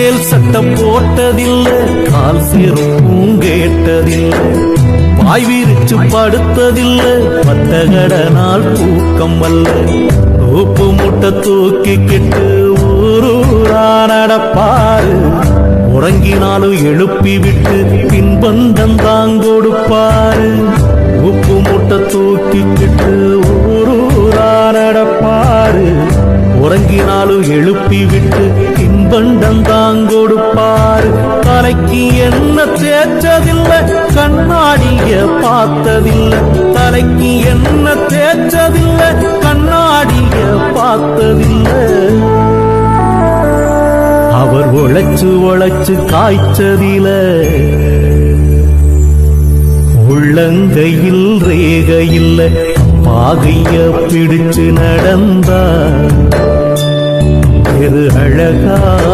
மேல் சட்டம் போட்டதில்லை கால் சேரும் கேட்டதில்லை. பாய் விரிச்சு படுத்ததில்லை பத்தகடனால் தூக்கம் வல்ல தூப்பு முட்டை தூக்கிக்கிட்டு ஊரூரா நடப்பாரு. உறங்கினாலும் எழுப்பி விட்டு பின்பந்தம் தான் கொடுப்பாரு. உப்பு முட்டை தூக்கிக்கிட்டு ஊரூரா நடப்பாரு. உறங்கினாலும் எழுப்பி விட்டு பின்பண்டம் தலைக்கு என்ன தேற்றதில்லை? கண்ணாடிய பார்த்ததில்லை. தலைக்கு என்ன தேற்றதில்லை? கண்ணாடிய பார்த்ததில்லை. அவர் உழைச்சு உழைச்சு காய்ச்சதில உள்ளங்கையில் ரேகையில் பாகைய பிடிச்சு நடந்தார். பெரு அழகா